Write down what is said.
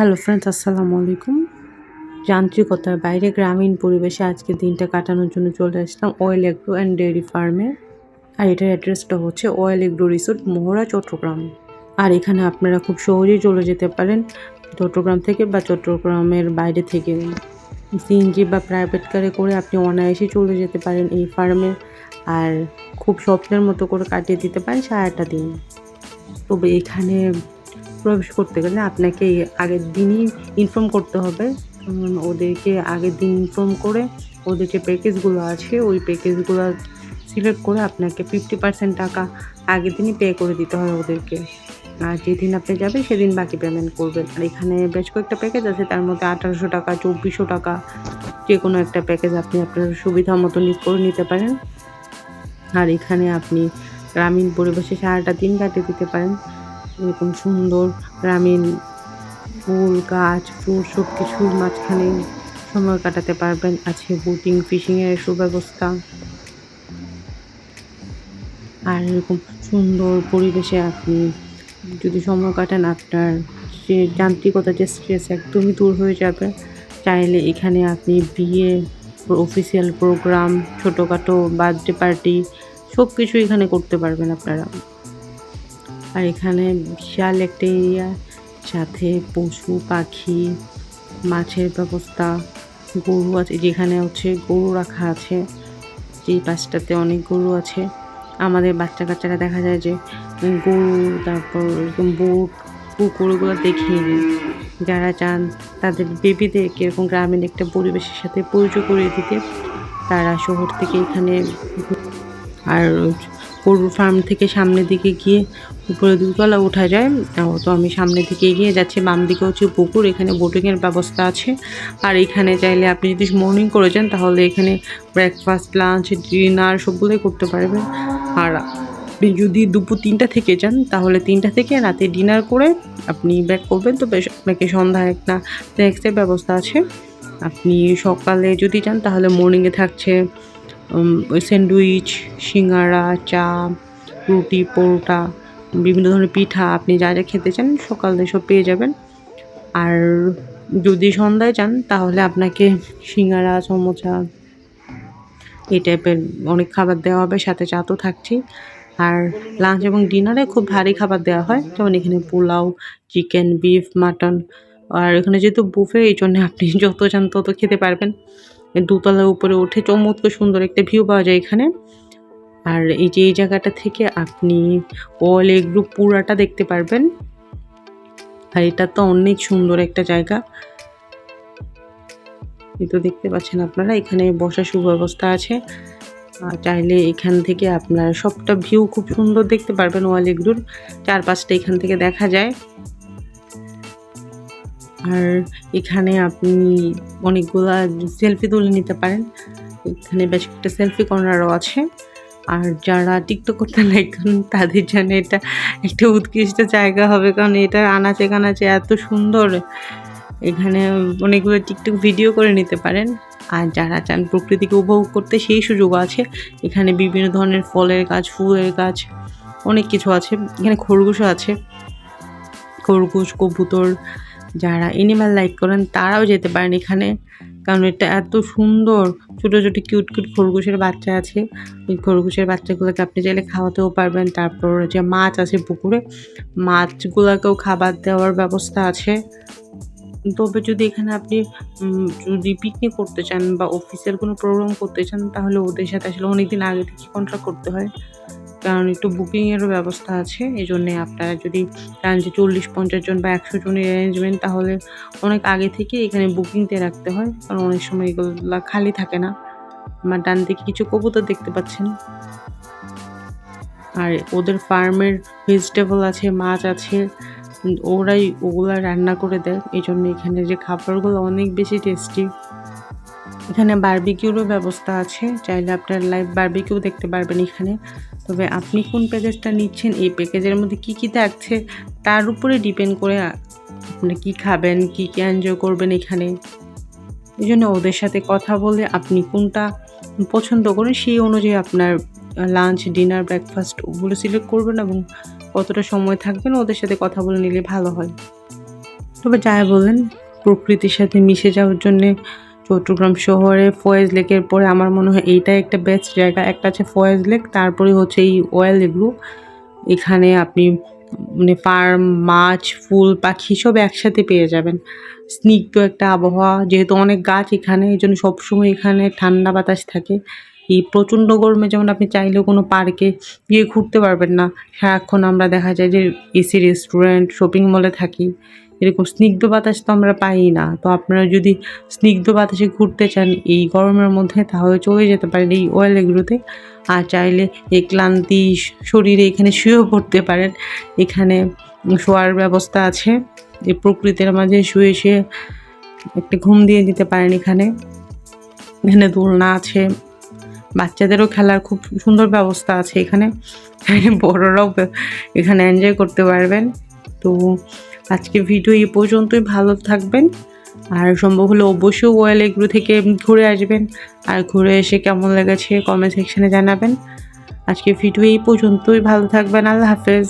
Hello friends আসসালামু আলাইকুম। যান্ত্রিকতার বাইরে গ্রামীণ পরিবেশে আজকে দিনটা কাটানোর জন্য চলে আসলাম অয়েল এগ্রো অ্যান্ড ডেয়ারি ফার্মে আর এটার অ্যাড্রেসটা হচ্ছে oil agro resort Mohra, Chattogram. আর এখানে আপনারা খুব সহজেই চলে যেতে পারেন চট্টগ্রাম থেকে বা চট্টগ্রামের বাইরে থেকে। সিএনজি বা প্রাইভেট কারে করে আপনি অনায়াসে চলে যেতে পারেন এই ফার্মে আর খুব স্বপ্নের মতো করে কাটিয়ে দিতে পারেন সারাটা দিন। তবে এখানে প্রবেশ করতে গেলে আপনাকে আগের দিনই ইনফর্ম করতে হবে। ওদেরকে আগের দিন ইনফর্ম করে ওদের যে প্যাকেজগুলো আছে, ওই প্যাকেজগুলো সিলেক্ট করে আপনাকে ফিফটি পার্সেন্ট টাকা আগের দিনই পে করে দিতে হয় ওদেরকে। আর যেদিন আপনি যাবেন সেদিন বাকি পেমেন্ট করবেন। আর এখানে বেশ কয়েকটা প্যাকেজ আছে, তার মধ্যে আঠারোশো টাকা, চব্বিশশো টাকা যে কোনো একটা প্যাকেজ আপনি আপনার সুবিধা মতো করে নিতে পারেন। আর এখানে আপনি গ্রামীণ পরিবেশে সারাটা দিন কাটিয়ে দিতে পারেন। এরকম সুন্দর গ্রামীণ ফুল, গাছ, ফুল সব কিছুর মাঝখানে সময় কাটাতে পারবেন। আছে বোটিং ফিশিংয়ের সুব্যবস্থা। আর এরকম সুন্দর পরিবেশে আপনি যদি সময় কাটান, আপনার যে যান্ত্রিকতা, যে স্ট্রেস একদমই দূর হয়ে যাবে। চাইলে এখানে আপনি বিয়ে অফিসিয়াল প্রোগ্রাম ছোটোখাটো বার্থডে পার্টি সব কিছু এখানে করতে পারবেন আপনারা। আর এখানে বিশাল একটা এরিয়া, সাথে পশু, পাখি, মাছের ব্যবস্থা, গরু আছে, যেখানে হচ্ছে গরু রাখা আছে, যেই পাশটাতে অনেক গরু আছে। আমাদের বাচ্চা কাচ্চারা দেখা যায় যে গরু, তারপর এরকম বোট, পুকুর ওগুলো দেখিয়ে দিই যারা চান তাদের বেবিদেরকে এরকম গ্রামীণ একটা পরিবেশের সাথে পরিচয় করিয়ে দিতে, তারা শহর থেকে এখানে আর গরুর ফার্ম থেকে সামনের দিকে গিয়ে উপরে দুতলা ওঠা যায়। তো আমি সামনের দিকে এগিয়ে যাচ্ছি, বাম দিকে হচ্ছে পুকুর, এখানে বোটিংয়ের ব্যবস্থা আছে। আর এখানে চাইলে আপনি যদি মর্নিং করে যান, তাহলে এখানে ব্রেকফাস্ট লাঞ্চ ডিনার সবগুলোই করতে পারবেন। আর আপনি যদি দুপুর তিনটা থেকে যান, তাহলে তিনটা থেকে রাতে ডিনার করে আপনি ব্যাক করবেন। তো বেশ, আপনাকে সন্ধ্যায় একটা স্ন্যাক্সের ব্যবস্থা আছে। আপনি সকালে যদি যান, তাহলে মর্নিংয়ে থাকছে ওই স্যান্ডউইচ সিঙ্গারা চা, রুটি, পরোটা, বিভিন্ন ধরনের পিঠা আপনি যা যা খেতে চান সকালে সব পেয়ে যাবেন। আর যদি সন্ধ্যায় চান তাহলে আপনাকে সিঙ্গারা সমোসা, এই টাইপের অনেক খাবার দেওয়া হবে, সাথে চা তো থাকছেই। আর লাঞ্চ এবং ডিনারে খুব ভারী খাবার দেওয়া হয়, যেমন এখানে পোলাও চিকেন বিফ মাটন আর এখানে যেহেতু বুফে এই জন্য আপনি যত চান তত খেতে পারবেন। দুতলার উপরে উঠে চমৎকার সুন্দর একটা ভিউ পাওয়া যায় এখানে। আর এই যে এই জায়গাটা থেকে আপনি অল এগ্রুপ পুরাটা দেখতে পারবেন। আর এটা তো অনেক সুন্দর একটা জায়গা। এই তো দেখতে পাচ্ছেন আপনারা, এখানে বসার সুব্যবস্থা আছে। আর চাইলে এখান থেকে আপনারা সবটা ভিউ খুব সুন্দর দেখতে পারবেন ওয়াল চারপাশটা এখান থেকে দেখা যায়। আর এখানে আপনি অনেকগুলা সেলফি তুলে নিতে পারেন। এখানে বেশ একটা সেলফি কর্নারও আছে। আর যারা টিকটক করতে লাইক করেন, তাদের জন্য এটা একটা উৎকৃষ্ট জায়গা হবে। কারণ এটা আনাচে কানাচে এত সুন্দর। এখানে অনেকগুলো টিকটক ভিডিও করে নিতে পারেন। আর যারা চান প্রকৃতিকে উপভোগ করতে, সেই সুযোগ আছে। এখানে বিভিন্ন ধরনের ফলের গাছ, ফুলের গাছ, অনেক কিছু আছে। এখানে খরগোশও আছে। খরগোশ, কবুতর যারা এনিম্যাল লাইক করেন, তারাও যেতে পারেন এখানে। কারণ এটা এত সুন্দর, ছোটো ছোটো কিউট কিউট খরগোশের বাচ্চা আছে। ওই খরগোশের বাচ্চাগুলোকে আপনি চাইলে খাওয়াতেও পারবেন। তারপর যে মাছ আছে পুকুরে, মাছগুলোকেও খাবার দেওয়ার ব্যবস্থা আছে। তবে যদি এখানে আপনি যদি পিকনিক করতে চান বা অফিসের কোনো প্রোগ্রাম করতে চান, তাহলে ওদের সাথে আসলে অনেকদিন আগে থেকে কন্ট্রাক্ট করতে হয়। কারণ একটু বুকিংয়েরও ব্যবস্থা আছে এই জন্যে আপনারা যদি চান যে চল্লিশ পঞ্চাশ জন বা একশো জনের অ্যারেঞ্জমেন্ট তাহলে অনেক আগে থেকে এখানে বুকিংতে রাখতে হয়, কারণ অনেক সময় এগুলো খালি থাকে না। আমার ডান দিকে কিছু কবুতর দেখতে পাচ্ছেন। আর ওদের ফার্মের ভেজিটেবল আছে, মাছ আছে, ওরাই ওগুলা রান্না করে দেয় এই জন্য এখানে যে খাবারগুলো অনেক বেশি টেস্টি এখানে বার্বিকিউরও ব্যবস্থা আছে, চাইলে আপনার লাইভ বারবিকিউ দেখতে পারবেন এখানে। তবে আপনি কোন প্যাকেজটা নিচ্ছেন, এই প্যাকেজের মধ্যে কি কি থাকছে, তার উপরে ডিপেন্ড করে আপনি কি খাবেন, কি কি এনজয় করবেন এখানে। এই জন্য ওদের সাথে কথা বলে আপনি কোনটা পছন্দ করেন, সেই অনুযায়ী আপনার লাঞ্চ ডিনার ব্রেকফাস্ট ওগুলো সিলেক্ট করবেন এবং কতটা সময় থাকবেন ওদের সাথে কথা বলে নিলে ভালো হয়। তবে যাই বলেন, প্রকৃতির সাথে মিশে যাওয়ার জন্যে চট্টগ্রাম শহরে ফয়েজ লেকের পরে আমার মনে হয় এইটাই একটা বেস্ট জায়গা। একটা আছে ফয়েজ লেক তারপরে হচ্ছে এই ওয়েল এগুলো এখানে আপনি মানে ফার্ম, মাছ, ফুল, পাখি সব একসাথে পেয়ে যাবেন। স্নিগ্ধ একটা আবহাওয়া, যেহেতু অনেক গাছ এখানে, এই জন্য সবসময় এখানে ঠান্ডা বাতাস থাকে। এই প্রচণ্ড গরমে যেমন আপনি চাইলেও কোনো পার্কে গিয়ে ঘুরতে পারবেন না। সারাক্ষণ আমরা দেখা যায় যে এসি রেস্টুরেন্ট শপিং মলে থাকি। এরকম স্নিগ্ধ বাতাস তো আমরা পাই না। তো আপনারা যদি স্নিগ্ধ বাতাসে ঘুরতে চান এই গরমের মধ্যে, তাহলে চলে যেতে পারেন এই ওয়েল এগুলোতে। আর চাইলে এই ক্লান্তি শরীরে এখানে শুয়েও পড়তে পারেন। এখানে শোয়ার ব্যবস্থা আছে। এই প্রকৃতির মাঝে শুয়ে শুয়ে একটা ঘুম দিয়ে দিতে পারেন এখানে। এখানে দোলনা আছে। বাচ্চাদেরও খেলার খুব সুন্দর ব্যবস্থা আছে এখানে। বড়রাও এখানে এনজয় করতে পারবেন। তো আজকে ভিডিও এই পর্যন্তই, ভালো থাকবেন। আর সম্ভব হলে অবশ্যই ওয়েল এগুলো থেকে ঘুরে আসবেন। আর ঘুরে এসে কেমন লেগেছে কমেন্ট সেকশনে জানাবেন। আজকে ভিডিও এই পর্যন্তই, ভালো থাকবেন, আল্লাহ হাফেজ।